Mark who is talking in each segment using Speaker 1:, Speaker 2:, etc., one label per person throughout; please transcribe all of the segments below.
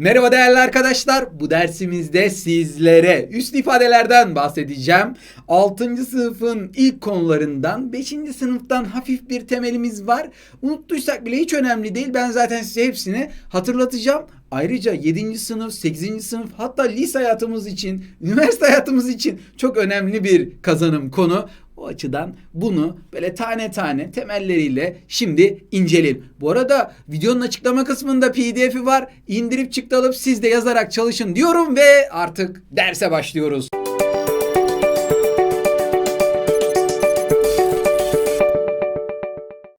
Speaker 1: Merhaba değerli arkadaşlar. Bu dersimizde sizlere üst ifadelerden bahsedeceğim. 6. sınıfın ilk konularından 5. sınıftan hafif bir temelimiz var. Unuttuysak bile hiç önemli değil. Ben zaten size hepsini hatırlatacağım. Ayrıca 7. sınıf, 8. sınıf hatta lise hayatımız için, üniversite hayatımız için çok önemli bir kazanım konu. O açıdan bunu böyle tane tane temelleriyle şimdi inceleyelim. Bu arada videonun açıklama kısmında pdf'i var. İndirip çıktı alıp siz de yazarak çalışın diyorum ve artık derse başlıyoruz.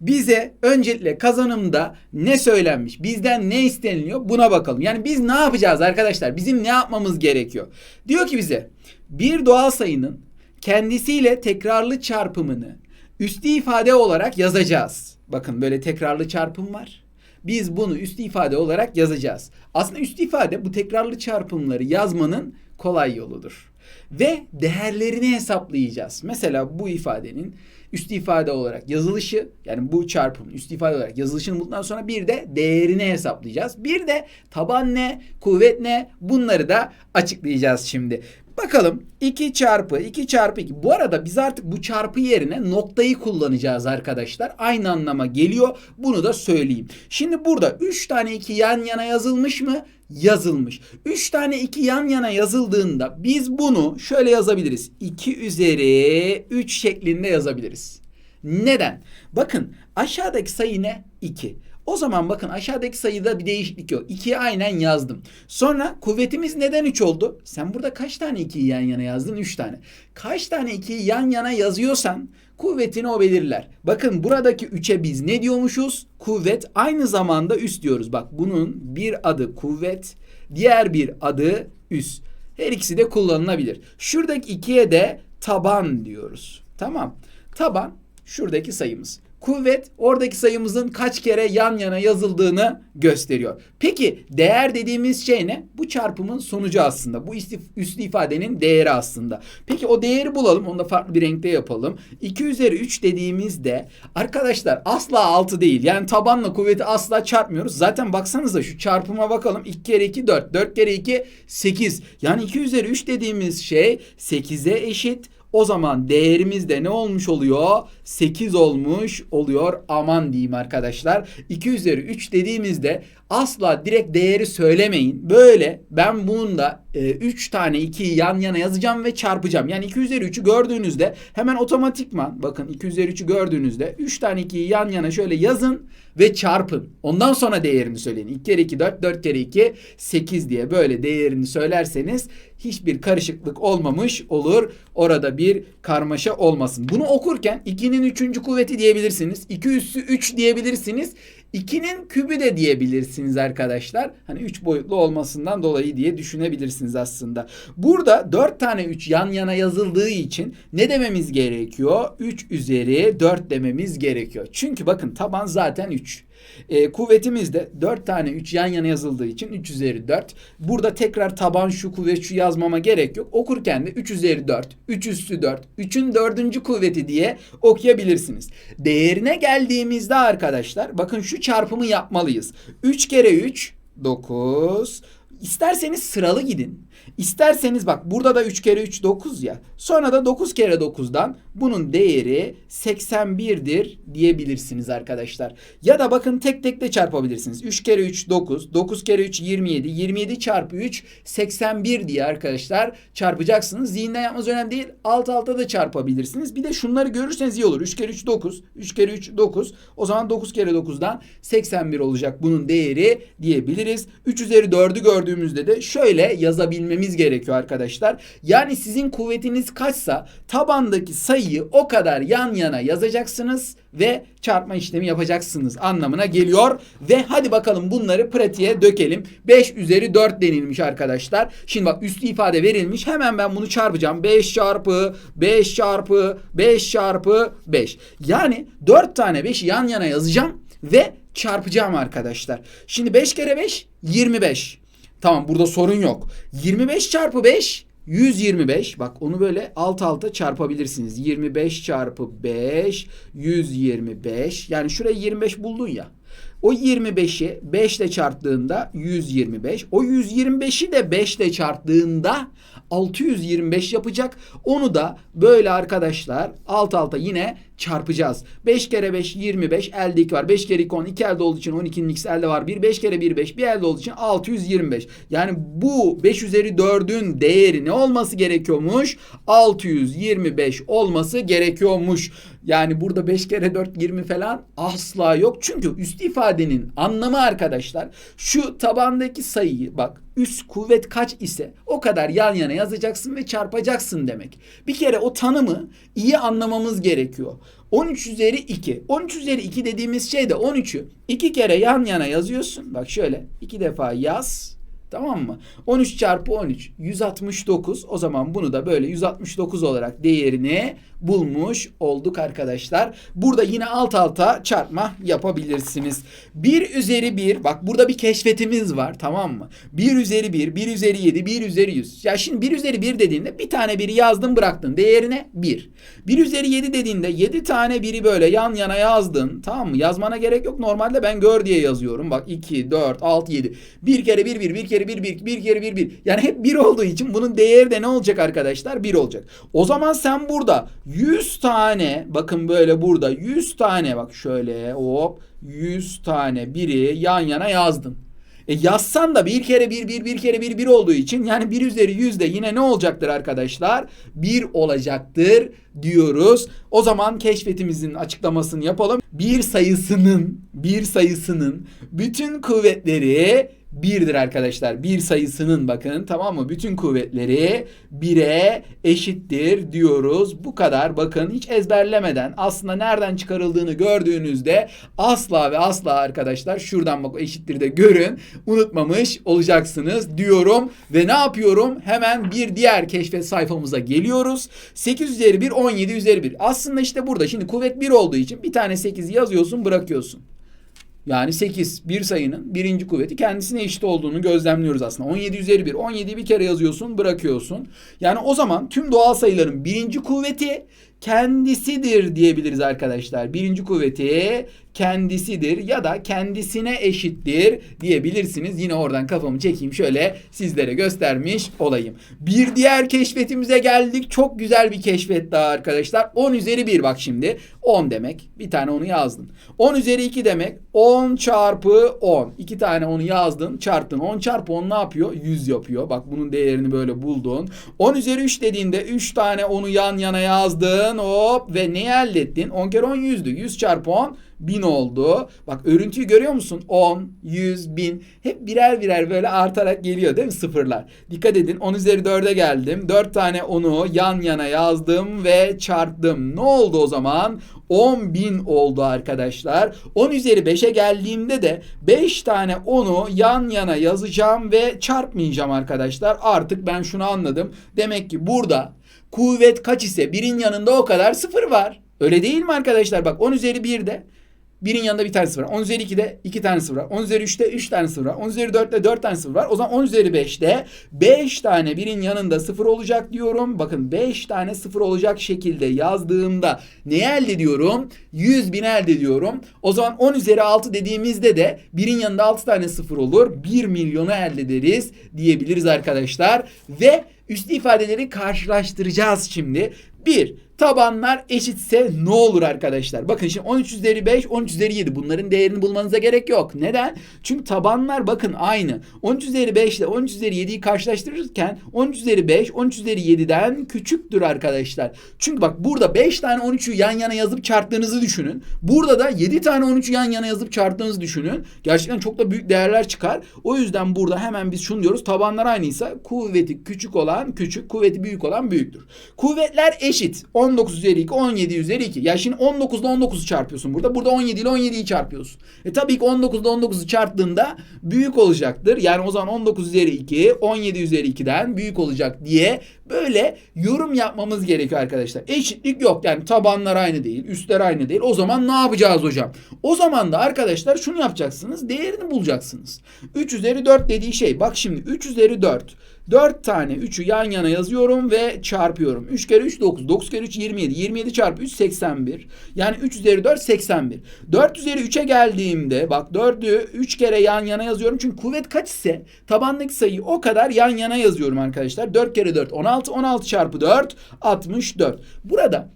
Speaker 1: Bize öncelikle kazanımda ne söylenmiş, bizden ne isteniliyor buna bakalım. Yani biz ne yapacağız arkadaşlar? Bizim ne yapmamız gerekiyor? Diyor ki bize bir doğal sayının kendisiyle tekrarlı çarpımını üstü ifade olarak yazacağız. Bakın böyle tekrarlı çarpım var. Biz bunu üstü ifade olarak yazacağız. Aslında üstü ifade bu tekrarlı çarpımları yazmanın kolay yoludur. Ve değerlerini hesaplayacağız. Mesela bu ifadenin üstü ifade olarak yazılışı yani bu çarpımın üstü ifade olarak yazılışını bulduktan sonra bir de değerini hesaplayacağız. Bir de taban ne, kuvvet ne bunları da açıklayacağız şimdi. Bakalım 2 çarpı 2 çarpı 2. Bu arada biz artık bu çarpı yerine noktayı kullanacağız arkadaşlar. Aynı anlama geliyor. Bunu da söyleyeyim. Şimdi burada 3 tane 2 yan yana yazılmış mı? Yazılmış. 3 tane 2 yan yana yazıldığında biz bunu şöyle yazabiliriz. 2 üzeri 3 şeklinde yazabiliriz. Neden? Bakın aşağıdaki sayı ne? 2. O zaman bakın aşağıdaki sayıda bir değişiklik yok. 2'yi aynen yazdım. Sonra kuvvetimiz neden 3 oldu? Sen burada kaç tane 2'yi yan yana yazdın? 3 tane. Kaç tane 2'yi yan yana yazıyorsan kuvvetini o belirler. Bakın buradaki 3'e biz ne diyormuşuz? Kuvvet aynı zamanda üst diyoruz. Bak bunun bir adı kuvvet, diğer bir adı üst. Her ikisi de kullanılabilir. Şuradaki 2'ye de taban diyoruz. Tamam. Taban şuradaki sayımız. Kuvvet oradaki sayımızın kaç kere yan yana yazıldığını gösteriyor. Peki değer dediğimiz şey ne? Bu çarpımın sonucu aslında. Bu üslü ifadenin değeri aslında. Peki o değeri bulalım. Onu da farklı bir renkte yapalım. 2 üzeri 3 dediğimizde arkadaşlar asla 6 değil. Yani tabanla kuvveti asla çarpmıyoruz. Zaten baksanıza şu çarpıma bakalım. 2 kere 2 4. 4 kere 2 8. Yani 2 üzeri 3 dediğimiz şey 8'e eşit. O zaman değerimiz de ne olmuş oluyor? 8 olmuş oluyor. Aman diyeyim arkadaşlar. 2 üzeri 3 dediğimizde asla direkt değeri söylemeyin. Böyle ben bunun da 3 e, tane 2'yi yan yana yazacağım ve çarpacağım. Yani 2 üzeri 3'ü gördüğünüzde hemen otomatikman bakın 2 üzeri 3'ü gördüğünüzde 3 tane 2'yi yan yana şöyle yazın ve çarpın. Ondan sonra değerini söyleyin. 2 kere 2 4, 4 kere 2 8 diye böyle değerini söylerseniz hiçbir karışıklık olmamış olur. Orada bir karmaşa olmasın. Bunu okurken 2'nin 3. kuvveti diyebilirsiniz. 2 üssü 3 diyebilirsiniz. 2'nin kübü de diyebilirsiniz arkadaşlar. Hani 3 boyutlu olmasından dolayı diye düşünebilirsiniz aslında. Burada 4 tane 3 yan yana yazıldığı için ne dememiz gerekiyor? 3 üzeri 4 dememiz gerekiyor. Çünkü bakın taban zaten 3. E, kuvvetimiz de 4 tane 3 yan yana yazıldığı için 3 üzeri 4. Burada tekrar taban şu kuvvet şu yazmama gerek yok. Okurken de 3 üzeri 4, 3 üstü 4, 3'ün dördüncü kuvveti diye okuyabilirsiniz. Değerine geldiğimizde arkadaşlar bakın şu çarpımı yapmalıyız. 3 kere 3 9. İsterseniz sıralı gidin. İsterseniz bak burada da 3 kere 3 9 ya. Sonra da 9 kere 9'dan bunun değeri 81'dir diyebilirsiniz arkadaşlar. Ya da bakın tek tek de çarpabilirsiniz. 3 kere 3 9, 9 kere 3 27, 27 çarpı 3 81 diye arkadaşlar çarpacaksınız. Zihinden yapmanız önemli değil. Alt alta da çarpabilirsiniz. Bir de şunları görürseniz iyi olur. 3 kere 3 9, 3 kere 3 9. O zaman 9 kere 9'dan 81 olacak bunun değeri diyebiliriz. 3 üzeri 4'ü gördüğümüzde de şöyle yazabilmemiz bilmemiz gerekiyor arkadaşlar. Yani sizin kuvvetiniz kaçsa tabandaki sayıyı o kadar yan yana yazacaksınız ve çarpma işlemi yapacaksınız anlamına geliyor. Ve hadi bakalım bunları pratiğe dökelim. 5 üzeri 4 denilmiş arkadaşlar. Şimdi bak üstü ifade verilmiş. Hemen ben bunu çarpacağım. 5 çarpı 5 çarpı 5 çarpı 5. Yani 4 tane 5'i yan yana yazacağım ve çarpacağım arkadaşlar. Şimdi 5 kere 5 25. Tamam burada sorun yok. 25 çarpı 5 125 bak onu böyle alt alta çarpabilirsiniz. 25 çarpı 5 125 yani şurayı 25 buldun ya. O 25'i 5 ile çarptığında 125. O 125'i de 5 ile çarptığında 625 yapacak. Onu da böyle arkadaşlar alt alta yine çarpacağız. 5 kere 5 25 elde 2 var. 5 kere 2 10 2 elde olduğu için 12'nin ikisi elde var. 1 5 kere 1 5 bir elde olduğu için 625. Yani bu 5 üzeri 4'ün değeri ne olması gerekiyormuş? 625 olması gerekiyormuş. Yani burada 5 kere 4 20 falan asla yok. Çünkü üst ifadenin anlamı arkadaşlar şu tabandaki sayıyı bak üst kuvvet kaç ise o kadar yan yana yazacaksın ve çarpacaksın demek. Bir kere o tanımı iyi anlamamız gerekiyor. 13 üzeri 2. 13 üzeri 2 dediğimiz şey de 13'ü 2 kere yan yana yazıyorsun. Bak şöyle 2 defa yaz. Tamam mı? 13 çarpı 13 169. O zaman bunu da böyle 169 olarak değerini bulmuş olduk arkadaşlar. Burada yine alt alta çarpma yapabilirsiniz. 1 üzeri 1 bak burada bir keşfetimiz var tamam mı? 1 üzeri 1, 1 üzeri 7, 1 üzeri 100. Ya şimdi 1 üzeri 1 dediğinde bir tane biri yazdın bıraktın. Değerine 1. 1 üzeri 7 dediğinde 7 tane biri böyle yan yana yazdın. Tamam mı? Yazmana gerek yok. Normalde ben gör diye yazıyorum. Bak 2, 4, 6, 7. Bir kere 1, 1, bir kere 1, 1, bir kere 1, 1. Yani hep 1 olduğu için bunun değeri de ne olacak arkadaşlar? 1 olacak. O zaman sen burada 100 tane bakın böyle burada 100 tane bak şöyle hop 100 tane biri yan yana yazdın. E yazsan da bir kere bir bir bir kere bir bir olduğu için yani bir üzeri yüzde yine ne olacaktır arkadaşlar? Bir olacaktır diyoruz. O zaman keşfetimizin açıklamasını yapalım. Bir sayısının bir sayısının bütün kuvvetleri birdir arkadaşlar. Bir sayısının bakın tamam mı? Bütün kuvvetleri bire eşittir diyoruz. Bu kadar bakın hiç ezberlemeden aslında nereden çıkarıldığını gördüğünüzde asla ve asla arkadaşlar şuradan bak eşittir de görün unutmamış olacaksınız diyorum. Ve ne yapıyorum? Hemen bir diğer keşfet sayfamıza geliyoruz. 8 üzeri 1 17 üzeri 1. Aslında işte burada şimdi kuvvet 1 olduğu için bir tane 8 yazıyorsun bırakıyorsun. Yani 8 bir sayının birinci kuvveti kendisine eşit olduğunu gözlemliyoruz aslında. 17 üzeri 1. 17'yi bir kere yazıyorsun bırakıyorsun. Yani o zaman tüm doğal sayıların birinci kuvveti kendisidir diyebiliriz arkadaşlar. Birinci kuvveti kendisidir ya da kendisine eşittir diyebilirsiniz. Yine oradan kafamı çekeyim şöyle sizlere göstermiş olayım. Bir diğer keşfetimize geldik. Çok güzel bir keşfet daha arkadaşlar. 10 üzeri 1 bak şimdi. 10 demek. Bir tane onu yazdın. 10 üzeri 2 demek. 10 çarpı 10. İki tane onu yazdın çarptın. 10 çarpı 10 ne yapıyor? 100 yapıyor. Bak bunun değerini böyle buldun. 10 üzeri 3 dediğinde 3 tane onu yan yana yazdın. Hop ve ne elde ettin? 10 kere 10 100'dü. 100 çarpı 10 1000 oldu. Bak örüntüyü görüyor musun? 10, 100, 1000 hep birer birer böyle artarak geliyor değil mi sıfırlar? Dikkat edin 10 üzeri 4'e geldim. 4 tane onu yan yana yazdım ve çarptım. Ne oldu o zaman? 10 bin oldu arkadaşlar. 10 üzeri 5'e geldiğimde de 5 tane onu yan yana yazacağım ve çarpmayacağım arkadaşlar. Artık ben şunu anladım. Demek ki burada kuvvet kaç ise birin yanında o kadar sıfır var. Öyle değil mi arkadaşlar? Bak 10 üzeri 1'de Birin yanında bir tane sıfır var. 10 üzeri 2'de 2 tane sıfır var. 10 üzeri 3'te 3 tane sıfır var. 10 üzeri 4'te 4 tane sıfır var. O zaman 10 üzeri 5'te 5 tane birin yanında sıfır olacak diyorum. Bakın 5 tane sıfır olacak şekilde yazdığımda ne elde ediyorum? 100 bin elde ediyorum. O zaman 10 üzeri 6 dediğimizde de birin yanında 6 tane sıfır olur. 1 milyonu elde ederiz diyebiliriz arkadaşlar. Ve üstü ifadeleri karşılaştıracağız şimdi. 1. Tabanlar eşitse ne olur arkadaşlar? Bakın şimdi 13 üzeri 5, 13 üzeri 7. Bunların değerini bulmanıza gerek yok. Neden? Çünkü tabanlar bakın aynı. 13 üzeri 5 ile 13 üzeri 7'yi karşılaştırırken 13 üzeri 5, 13 üzeri 7'den küçüktür arkadaşlar. Çünkü bak burada 5 tane 13'ü yan yana yazıp çarptığınızı düşünün. Burada da 7 tane 13'ü yan yana yazıp çarptığınızı düşünün. Gerçekten çok da büyük değerler çıkar. O yüzden burada hemen biz şunu diyoruz. Tabanlar aynıysa kuvveti küçük olan küçük, kuvveti büyük olan büyüktür. Kuvvetler eşit. 19 üzeri 2, 17 üzeri 2. Ya şimdi 19 ile 19'u çarpıyorsun burada. Burada 17 ile 17'yi çarpıyorsun. E tabii ki 19 ile 19'u çarptığında büyük olacaktır. Yani o zaman 19 üzeri 2, 17 üzeri 2'den büyük olacak diye böyle yorum yapmamız gerekiyor arkadaşlar. Eşitlik yok. Yani tabanlar aynı değil, üstler aynı değil. O zaman ne yapacağız hocam? O zaman da arkadaşlar şunu yapacaksınız. Değerini bulacaksınız. 3 üzeri 4 dediği şey. Bak şimdi 3 üzeri 4 4 tane 3'ü yan yana yazıyorum ve çarpıyorum. 3 kere 3 9. 9 kere 3 27. 27 çarpı 3 81. Yani 3 üzeri 4 81. 4 üzeri 3'e geldiğimde bak 4'ü 3 kere yan yana yazıyorum. Çünkü kuvvet kaç ise tabandaki sayıyı o kadar yan yana yazıyorum arkadaşlar. 4 kere 4 16. 16 çarpı 4 64. Burada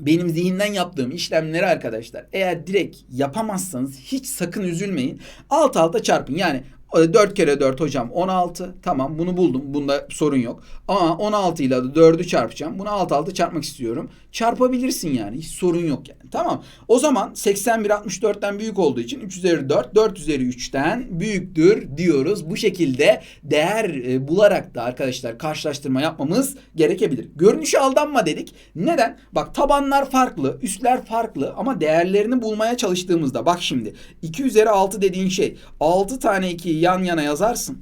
Speaker 1: benim zihinden yaptığım işlemleri arkadaşlar eğer direkt yapamazsanız hiç sakın üzülmeyin. Alt alta çarpın. Yani 4 kere 4 hocam 16. Tamam bunu buldum. Bunda sorun yok. Ama 16 ile de 4'ü çarpacağım. Bunu alt alta çarpmak istiyorum. Çarpabilirsin yani. Hiç sorun yok yani. Tamam. O zaman 81 64'ten büyük olduğu için 3 üzeri 4 4 üzeri 3'ten büyüktür diyoruz. Bu şekilde değer e, bularak da arkadaşlar karşılaştırma yapmamız gerekebilir. Görünüşe aldanma dedik. Neden? Bak tabanlar farklı, üstler farklı ama değerlerini bulmaya çalıştığımızda bak şimdi 2 üzeri 6 dediğin şey 6 tane 2'yi yan yana yazarsın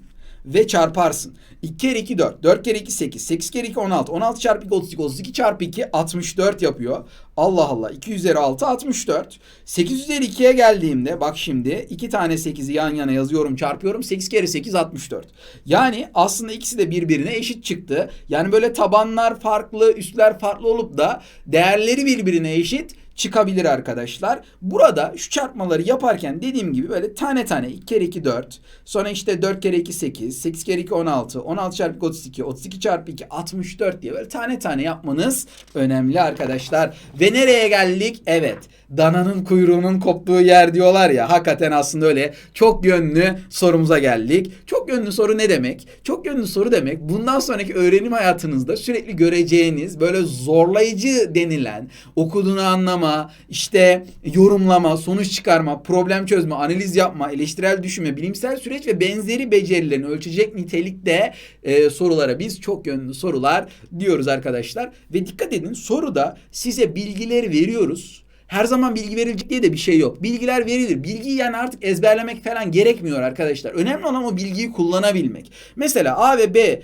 Speaker 1: ve çarparsın. 2 kere 2 4. 4 kere 2 8. 8 kere 2 16. 16 çarpı 2 32. 32 çarpı 2 64 yapıyor. Allah Allah. 2 üzeri 6 64. 8 üzeri 2'ye geldiğimde bak şimdi 2 tane 8'i yan yana yazıyorum çarpıyorum. 8 kere 8 64. Yani aslında ikisi de birbirine eşit çıktı. Yani böyle tabanlar farklı, üstler farklı olup da değerleri birbirine eşit çıkabilir arkadaşlar. Burada şu çarpmaları yaparken dediğim gibi böyle tane tane 2 kere 2 4. Sonra işte 4 kere 2 8. 8 kere 2 16. 16 çarpı 2 32. 32 çarpı 2 64 diye böyle tane tane yapmanız önemli arkadaşlar. Ve nereye geldik? Evet. Dananın kuyruğunun koptuğu yer diyorlar ya. Hakikaten aslında öyle. Çok yönlü sorumuza geldik. Çok yönlü soru ne demek? Çok yönlü soru demek bundan sonraki öğrenim hayatınızda sürekli göreceğiniz böyle zorlayıcı denilen okuduğunu anlama, işte yorumlama, sonuç çıkarma, problem çözme, analiz yapma, eleştirel düşünme, bilimsel süreç ve benzeri becerilerini ölçecek nitelikte e, sorulara biz çok yönlü sorular diyoruz arkadaşlar. Ve dikkat edin soruda size bilgileri veriyoruz. Her zaman bilgi verilecek diye de bir şey yok. Bilgiler verilir. Bilgiyi yani artık ezberlemek falan gerekmiyor arkadaşlar. Önemli olan o bilgiyi kullanabilmek. Mesela A ve B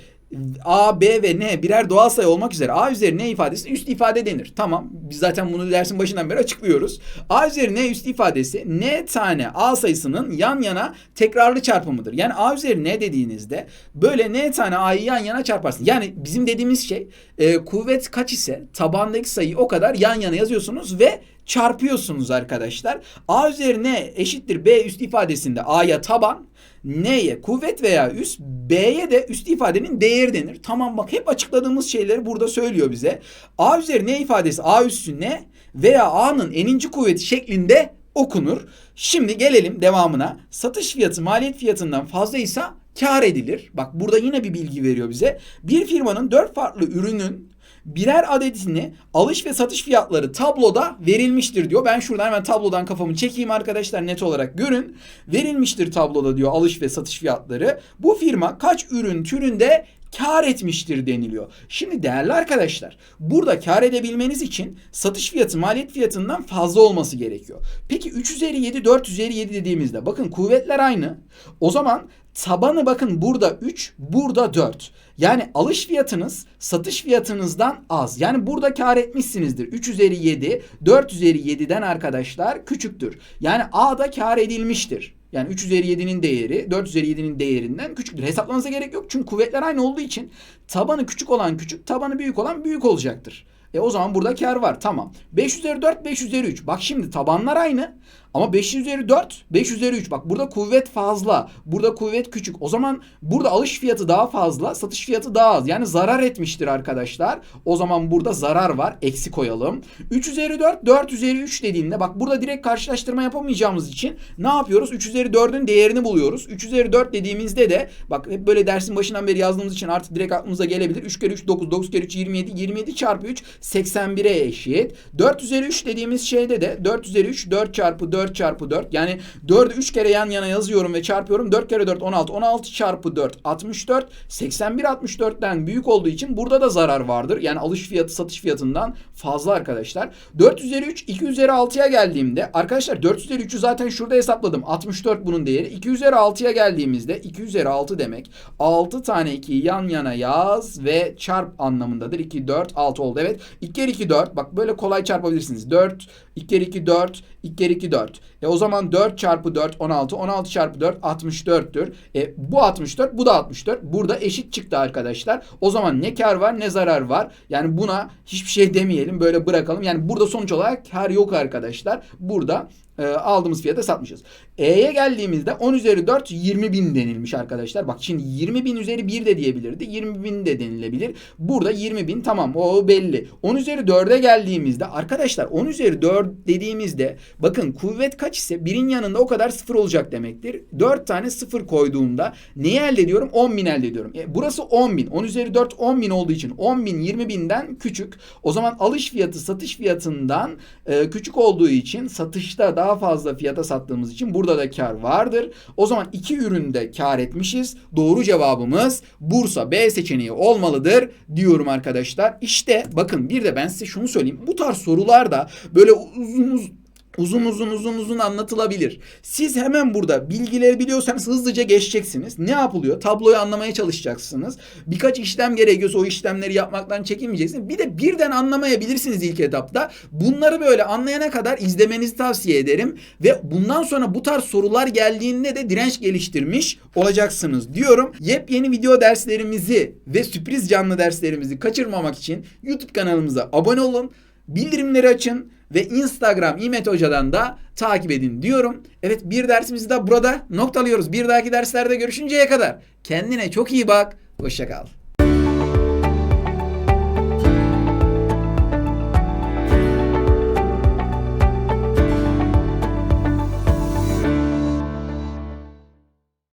Speaker 1: A, B ve N birer doğal sayı olmak üzere A üzeri N ifadesi üst ifade denir. Tamam biz zaten bunu dersin başından beri açıklıyoruz. A üzeri N üst ifadesi N tane A sayısının yan yana tekrarlı çarpımıdır. Yani A üzeri N dediğinizde böyle N tane A'yı yan yana çarparsın. Yani bizim dediğimiz şey e, kuvvet kaç ise tabandaki sayıyı o kadar yan yana yazıyorsunuz ve çarpıyorsunuz arkadaşlar. A üzeri N eşittir B üst ifadesinde A'ya taban N'ye kuvvet veya üst, B'ye de üst ifadenin değeri denir. Tamam bak hep açıkladığımız şeyleri burada söylüyor bize. A üzeri N ifadesi A üssü N veya A'nın eninci kuvveti şeklinde okunur. Şimdi gelelim devamına. Satış fiyatı maliyet fiyatından fazlaysa kar edilir. Bak burada yine bir bilgi veriyor bize. Bir firmanın dört farklı ürünün birer adetini alış ve satış fiyatları tabloda verilmiştir diyor. Ben şuradan hemen tablodan kafamı çekeyim arkadaşlar net olarak görün. Verilmiştir tabloda diyor alış ve satış fiyatları. Bu firma kaç ürün türünde kar etmiştir deniliyor. Şimdi değerli arkadaşlar burada kar edebilmeniz için satış fiyatı maliyet fiyatından fazla olması gerekiyor. Peki 3 üzeri 7 4 üzeri 7 dediğimizde bakın kuvvetler aynı. O zaman tabanı bakın burada 3 burada 4. Yani alış fiyatınız satış fiyatınızdan az. Yani burada kar etmişsinizdir. 3 üzeri 7 4 üzeri 7'den arkadaşlar küçüktür. Yani A'da kar edilmiştir. Yani 3 üzeri 7'nin değeri 4 üzeri 7'nin değerinden küçüktür. Hesaplamanıza gerek yok. Çünkü kuvvetler aynı olduğu için tabanı küçük olan küçük, tabanı büyük olan büyük olacaktır. E o zaman burada kar var. Tamam. 5 üzeri 4, 5 üzeri 3. Bak şimdi tabanlar aynı. Ama 5 üzeri 4, 5 üzeri 3. Bak burada kuvvet fazla. Burada kuvvet küçük. O zaman burada alış fiyatı daha fazla, satış fiyatı daha az. Yani zarar etmiştir arkadaşlar. O zaman burada zarar var. Eksi koyalım. 3 üzeri 4, 4 üzeri 3 dediğinde bak burada direkt karşılaştırma yapamayacağımız için ne yapıyoruz? 3 üzeri 4'ün değerini buluyoruz. 3 üzeri 4 dediğimizde de bak hep böyle dersin başından beri yazdığımız için artık direkt aklımıza gelebilir. 3 kere 3 9, 9 kere 3 27, 27 çarpı 3 81'e eşit. 4 üzeri 3 dediğimiz şeyde de 4 üzeri 3 4 çarpı 4 çarpı 4. Yani 4'ü 3 kere yan yana yazıyorum ve çarpıyorum. 4 kere 4 16. 16 çarpı 4 64. 81 64'ten büyük olduğu için burada da zarar vardır. Yani alış fiyatı satış fiyatından fazla arkadaşlar. 4 üzeri 3 2 üzeri 6'ya geldiğimde arkadaşlar 4 üzeri 3'ü zaten şurada hesapladım. 64 bunun değeri. 2 üzeri 6'ya geldiğimizde 2 üzeri 6 demek. 6 tane 2'yi yan yana yaz ve çarp anlamındadır. 2 4 6 oldu. Evet. 2 kere 2 4. Bak böyle kolay çarpabilirsiniz. 4 2 kere 2 4 2 kere 2 4. E o zaman 4 çarpı 4 16. 16 çarpı 4 64'tür. E bu 64 bu da 64. Burada eşit çıktı arkadaşlar. O zaman ne kar var ne zarar var. Yani buna hiçbir şey demeyelim böyle bırakalım. Yani burada sonuç olarak kar yok arkadaşlar. Burada e, aldığımız fiyata satmışız. E'ye geldiğimizde 10 üzeri 4 20 bin denilmiş arkadaşlar. Bak şimdi 20 bin üzeri 1 de diyebilirdi. 20 bin de denilebilir. Burada 20 bin tamam o belli. 10 üzeri 4'e geldiğimizde arkadaşlar 10 üzeri 4 dediğimizde bakın kuvvet kaç ise birin yanında o kadar sıfır olacak demektir. 4 tane sıfır koyduğumda neyi elde ediyorum? 10 bin elde ediyorum. E, burası 10 bin. 10 üzeri 4 10 bin olduğu için 10 bin 20 binden küçük. O zaman alış fiyatı satış fiyatından e, küçük olduğu için satışta daha fazla fiyata sattığımız için burada da kar vardır. O zaman iki üründe kar etmişiz. Doğru cevabımız Bursa B seçeneği olmalıdır diyorum arkadaşlar. İşte bakın bir de ben size şunu söyleyeyim. Bu tarz sorularda böyle uzun uzun uzun uzun uzun uzun anlatılabilir. Siz hemen burada bilgileri biliyorsanız hızlıca geçeceksiniz. Ne yapılıyor? Tabloyu anlamaya çalışacaksınız. Birkaç işlem gerekiyorsa o işlemleri yapmaktan çekinmeyeceksiniz. Bir de birden anlamayabilirsiniz ilk etapta. Bunları böyle anlayana kadar izlemenizi tavsiye ederim. Ve bundan sonra bu tarz sorular geldiğinde de direnç geliştirmiş olacaksınız diyorum. Yepyeni video derslerimizi ve sürpriz canlı derslerimizi kaçırmamak için YouTube kanalımıza abone olun. Bildirimleri açın ve Instagram İmet Hoca'dan da takip edin diyorum. Evet bir dersimizi de burada noktalıyoruz. Bir dahaki derslerde görüşünceye kadar kendine çok iyi bak. Hoşçakal.